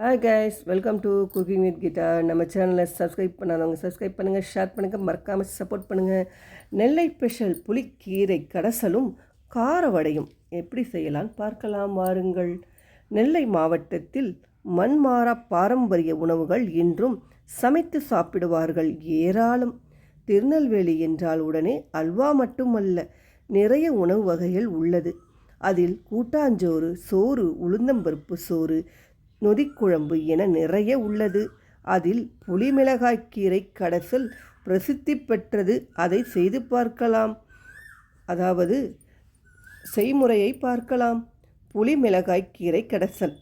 Hi guys welcome to cooking with Geetha நம்ம சேனலை subscribe பண்ணாதவங்க சப்ஸ்கிரைப் பண்ணுங்கள் ஷேர் பண்ணுங்கள் மறக்காமல் சப்போர்ட் பண்ணுங்கள் நெல்லை ஸ்பெஷல் புளிக்கீரை கடசலும் கார வடையும் எப்படி செய்யலாம் பார்க்கலாம் வாருங்கள். நெல்லை மாவட்டத்தில் மண்மாறா பாரம்பரிய உணவுகள் இன்றும் சமைத்து சாப்பிடுவார்கள் ஏராளம். திருநெல்வேலி என்றால் உடனே அல்வா மட்டுமல்ல நிறைய உணவு வகைகள் உள்ளது. அதில் கூட்டாஞ்சோறு சோறு உளுந்தம்பருப்பு சோறு நொதிக்குழம்பு என நிறைய உள்ளது. அதில் புளிமிளகாய்க்கீரை கடைசல் பிரசித்தி பெற்றது. அதை செய்து பார்க்கலாம். அதாவது செய்முறையை பார்க்கலாம். புளிமிளகாய்க்கீரை கடைசல்.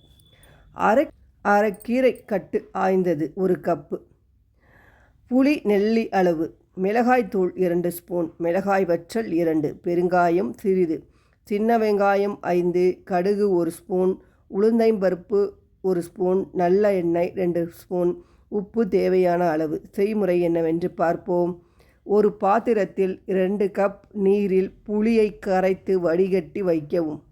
அரை அரை கீரை கட்டு ஆய்ந்தது ஒரு கப்பு. புளி நெல்லி அளவு. மிளகாய்த்தூள் இரண்டு ஸ்பூன். மிளகாய் வற்றல் இரண்டு. பெருங்காயம் சிறிது. சின்ன வெங்காயம் ஐந்து. கடுகு ஒரு ஸ்பூன். உளுந்தைம்பருப்பு ஒரு ஸ்பூன் நல்ல எண்ணெய் ரெண்டு ஸ்பூன் உப்பு தேவையான அளவு. செய்முறை என்னவென்று பார்ப்போம். ஒரு பாத்திரத்தில் இரண்டு கப் நீரில் புளியை கரைத்து வடிகட்டி வைக்கவும்.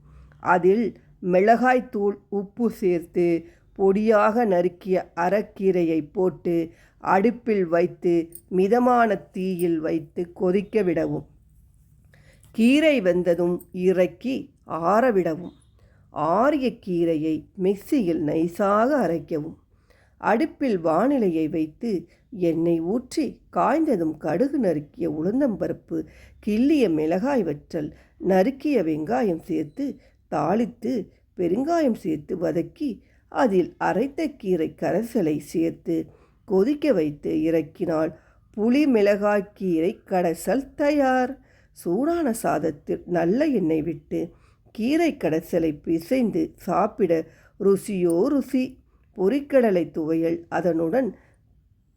அதில் மிளகாய்த்தூள் உப்பு சேர்த்து பொடியாக நறுக்கிய அரைக்கீரையை போட்டு அடுப்பில் வைத்து மிதமான தீயில் வைத்து கொதிக்க விடவும். கீரை வெந்ததும் இறக்கி ஆறவிடவும் ஆரிய கீரையை மிக்சியில் நைஸாக அரைக்கவும். அடுப்பில் வானிலையை வைத்து எண்ணெய் ஊற்றி காய்ந்ததும் கடுகு நறுக்கிய உளுந்தம்பருப்பு கிள்ளிய மிளகாய் வற்றல் நறுக்கிய வெங்காயம் சேர்த்து தாளித்து பெருங்காயம் சேர்த்து வதக்கி அதில் அரைத்த கீரை கரைசலை சேர்த்து கொதிக்க வைத்து இறக்கினால் புளி மிளகாய் கீரை கடைசல் தயார். சூடான சாதத்தில் நல்ல எண்ணெய் விட்டு கீரை கடைசலை பிசைந்து சாப்பிட ருசியோ ருசி. பொறிக்கடலை துவையல் அதனுடன்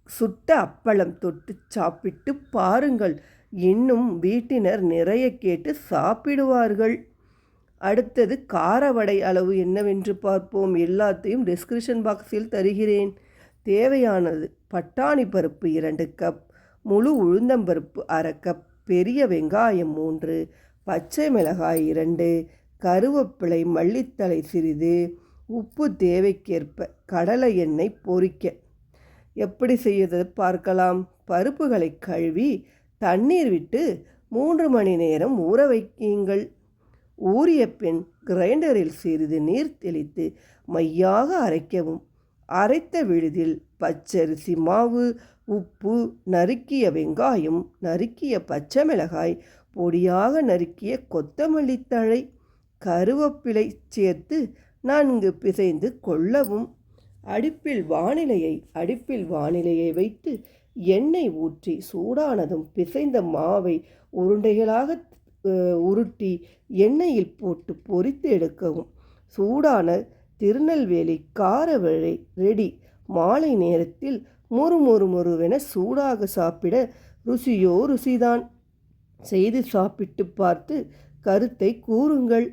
சுட்ட அப்பளம் தொட்டு சாப்பிட்டு பாருங்கள். இன்னும் வீட்டினர் நிறைய கேட்டு சாப்பிடுவார்கள். அடுத்தது காரவடை அளவு என்னவென்று பார்ப்போம். எல்லாத்தையும் டிஸ்கிரிப்ஷன் பாக்ஸில் தருகிறேன். தேவையானது பட்டாணி பருப்பு இரண்டு கப் முழு உளுந்தம்பருப்பு அரை கப் பெரிய வெங்காயம் மூன்று பச்சை மிளகாய் இரண்டு கருவேப்பிலை மல்லித்தலை சிறிது உப்பு தேவைக்கேற்ப கடலை எண்ணெய் பொறிக்க. எப்படி செய்வது பார்க்கலாம். பருப்புகளை கழுவி தண்ணீர் விட்டு மூன்று மணி நேரம் ஊற வைக்கீங்கள் ஊறிய பின் கிரைண்டரில் சிறிது நீர் தெளித்து மையாக அரைக்கவும். அரைத்த விழுதில் பச்சரிசி மாவு உப்பு நறுக்கிய வெங்காயம் நறுக்கிய பச்சை மிளகாய் பொடியாக நறுக்கிய கொத்தமல்லித்தழை கருவேப்பிலை சேர்த்து நன்கு பிசைந்து கொள்ளவும் அடுப்பில் வானிலையை அடுப்பில் வானிலையை வைத்து எண்ணெய் ஊற்றி சூடானதும் பிசைந்த மாவை உருண்டைகளாக உருட்டி எண்ணெயில் போட்டு பொரித்து எடுக்கவும். சூடான திருநெல்வேலி காரவழை ரெடி. மாலை நேரத்தில் மொறு மொறு மொறுவென சூடாக சாப்பிட ருசியோ ருசிதான். செய்து சாப்பிட்டு பார்த்து கருத்தை கூறுங்கள்.